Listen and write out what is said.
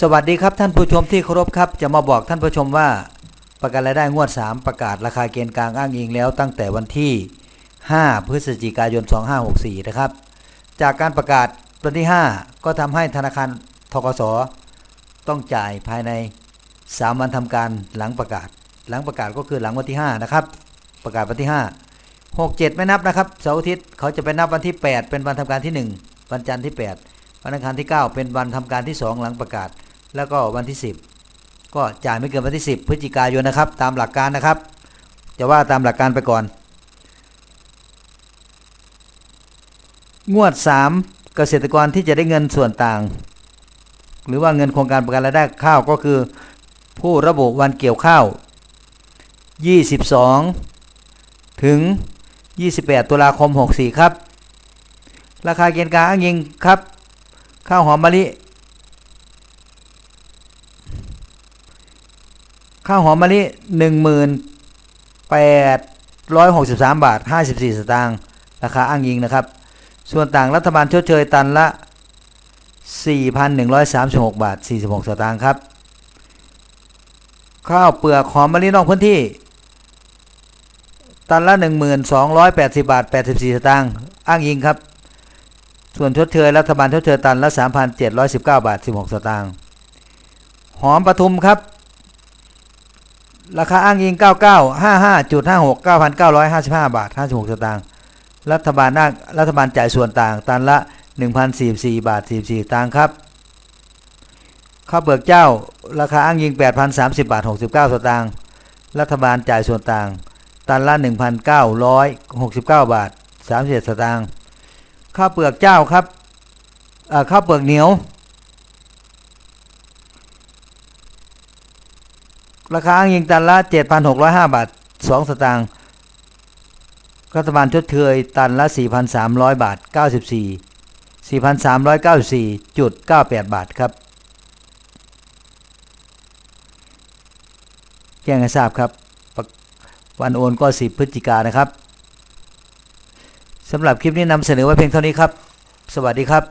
สวัสดีครับท่านผู้ชมที่เคารพครับ จะมาบอกท่านผู้ชมว่าประกันรายได้งวด 3 ประกาศราคาเกณฑ์กลางอ้างอิงแล้ว ตั้งแต่วันที่ 5 พฤศจิกายน 2564 นะครับ จากการประกาศวันที่ 5 ก็ทำให้ธนาคารทกสต้องจ่ายภายใน 3 วันทำการหลังประกาศ หลังประกาศก็คือหลังวันที่ 5 นะครับ ประกาศวันที่ 5 6 7 ไม่นับนะครับเสาร์อาทิตย์เขาจะไปนับวันที่ 8 เป็นวันทำการที่ 1 วันจันทร์ที่ 8 วันอังคารที่ 9 เป็นวันทำการที่ 2 หลังประกาศ แล้วก็วันที่ 10 ก็จ่ายไม่เกินวันที่ 10 พฤศจิกายนนะครับ ตามหลักการนะครับ จะว่าตามหลักการไปก่อน งวด 3 เกษตรกรที่จะได้เงินส่วนต่าง หรือว่าเงินโครงการประกันรายได้ข้าวก็คือ ผู้ระบุวันเกี่ยวข้าว 22 ถึง 28 ตุลาคม 64 ครับ ราคาเกณฑ์กลางอ้างอิงครับ ข้าวหอมมะลิ ข้าวหอมมะลิหนึ่งหมื่นแปดร้อยหกสิบสามบาทห้าสิบสี่สตางค์ราคาอ้างยิงนะครับ ส่วนต่างรัฐบาลชดเชยตันละสี่พันหนึ่งร้อยสามสิบหกบาทสี่สิบหกสตางค์ครับ ข้าวเปลือกหอมมะลินอกพื้นที่ ตันละหนึ่งหมื่นสองร้อยแปดสิบาทแปดสิบสี่สตางค์อ้างยิงครับ ส่วนชดเชยรัฐบาลชดเชยตันละสามพันเจ็ดร้อยสิบเก้าบาทสิบหกสตางค์หอมปทุมครับ ราคาอ้างอิง 99 55.56 9,955 บาท 56 สตางค์ รัฐบาลนารัฐบาลจ่ายส่วนต่าง ตันละ 1,044 บาท 44สตางค์ครับ ข้าวเปลือกเจ้า ราคาอ้างอิง 8,030 บาท 69 สตางค์ รัฐบาลจ่ายส่วนต่าง ตันละ 1,969 บาท 37 สตางค์ ข้าวเปลือกเจ้าครับข้าวเปลือกเหนียว ราคาอ้างอิงตันละ 7,605 บาท 2 สตางค์รัฐบาลชดเชยตันละ 4,300 บาท 94 4,394.98 บาทครับ แจ้งให้ทราบครับ วันโอนก็ 10 พฤศจิกายนนะครับสำหรับคลิปนี้นำเสนอไว้เพียงเท่านี้ครับ สวัสดีครับ